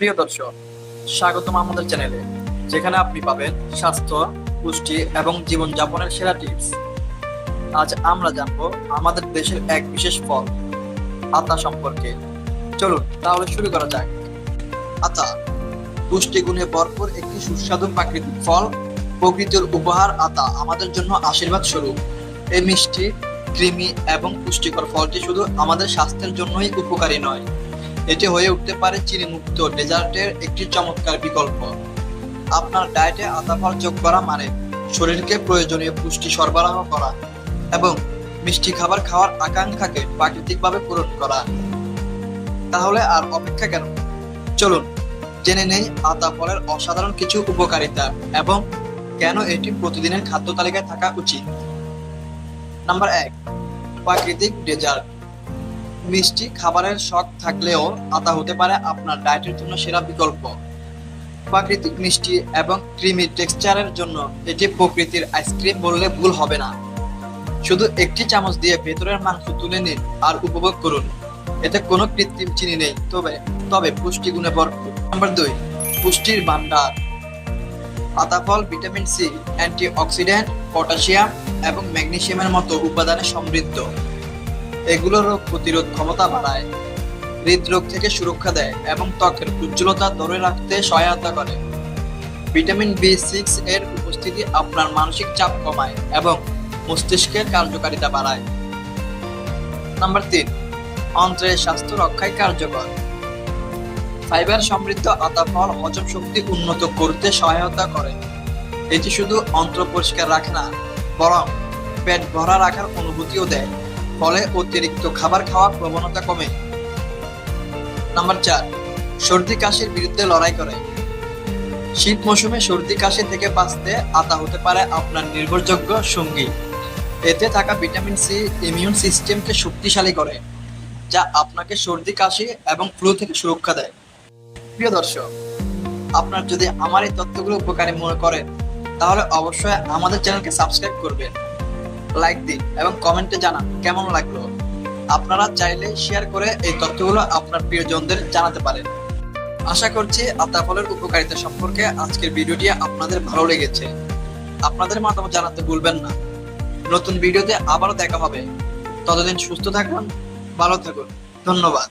প্রিয় দর্শক, স্বাগতম আমাদের চ্যানেলে, যেখানে আপনি পাবেন স্বাস্থ্য, পুষ্টি এবং জীবনযাপনের সেরা টিপস। আজ আমরা জানব আমাদের দেশের এক বিশেষ ফল, আতা সম্পর্কে। চলুন তাহলে শুরু করা যাক। আতা পুষ্টিগুণে ভরপুর একটি সুস্বাদু প্রাকৃতিক ফল, প্রকৃতির উপহার আতা। আমাদের জন্য আশীর্বাদ স্বরূপ। এই মিষ্টি, ক্রিমি এবং পুষ্টিকর ফলটি শুধু আমাদের স্বাস্থ্যের জন্যই উপকারী নয় এটি হয়ে উঠতে পারে চিনিমুক্ত ডেজার্টের একটি চমৎকার বিকল্প। আপনার ডায়েটে আতা ফল যোগ করা মানে শরীরকে প্রয়োজনীয় পুষ্টি সরবরাহ করা এবং মিষ্টি খাবার খাওয়ার আকাঙ্ক্ষাকে প্রাকৃতিকভাবে পূরণ করা। তাহলে আর অপেক্ষা কেন? চলুন, জেনে নেই আতা ফলের অসাধারণ কিছু উপকারিতা এবং কেন এটি প্রতিদিনের খাদ্য তালিকায় থাকা উচিত। নাম্বার এক, প্রাকৃতিক ডেজার্ট। মিষ্টি খাবারের শখ থাকলেও আতা হতে পারে আপনার ডায়েটের জন্য সেরা বিকল্প। প্রাকৃতিক মিষ্টি এবং ক্রিমি টেক্সচারের জন্য এটি প্রকৃতির আইসক্রিম বললে ভুল হবে না। শুধু একটি চামচ দিয়ে ভেতরের মাংস তুলে নিন আর উপভোগ করুন। এতে কোনো কৃত্রিম চিনি নেই, তবে তবে পুষ্টি গুণে ভরপুর। নাম্বার দুই, পুষ্টির ভান্ডার পাতা ফল, ভিটামিন সি, অ্যান্টিঅক্সিডেন্ট, পটাশিয়াম এবং ম্যাগনেসিয়ামের মতো উপাদানে সমৃদ্ধ। এগুলো রোগ প্রতিরোধ ক্ষমতা বাড়ায়, হৃদরোগ থেকে সুরক্ষা দেয় এবং ত্বকের উজ্জ্বলতা ধরে রাখতে সহায়তা করে। ভিটামিন বি সিক্স এর উপস্থিতি আপনার মানসিক চাপ কমায় এবং মস্তিষ্কের কার্যকারিতা বাড়ায়। নাম্বার তিন, অন্ত্রের স্বাস্থ্য রক্ষায় কার্যকর। ফাইবার সমৃদ্ধ আতা ফল হজম শক্তি উন্নত করতে সহায়তা করে। এটি শুধু অন্ত্র পরিষ্কার রাখে না, বরং পেট ভরা রাখার অনুভূতিও দেয়। ফলে অতিরিক্ত খাবার খাওয়ার প্রবণতা কমে। নাম্বার চার, সর্দি কাশির বিরুদ্ধে লড়াই করে। শীত মৌসুমে সর্দি কাশি থেকে বাঁচতে আতা হতে পারে আপনার নির্ভরযোগ্য সঙ্গী। এতে থাকা ভিটামিন সি, ইমিউন সিস্টেমকে শক্তিশালী করে, যা আপনাকে সর্দি কাশি এবং ফ্লু থেকে সুরক্ষা দেয়। প্রিয় দর্শক, আপনার যদি আমার এই তথ্যগুলো উপকারী মনে করেন, তাহলে অবশ্যই আমাদের চ্যানেলকে সাবস্ক্রাইব করবেন। লাইক দিন এবং কমেন্টে জানান কেমন লাগল। আপনারা চাইলে শেয়ার করে এই তথ্যগুলো আপনার প্রিয়জনদের জানাতে পারেন। আশা করছি আতা ফলের উপকারিতা সম্পর্কে আজকের ভিডিওটি আপনাদের ভালো লেগেছে। আপনাদের মতামত জানাতে ভুলবেন না। নতুন ভিডিওতে আবারও দেখা হবে। ততদিন সুস্থ থাকুন, ভালো থাকুন। ধন্যবাদ।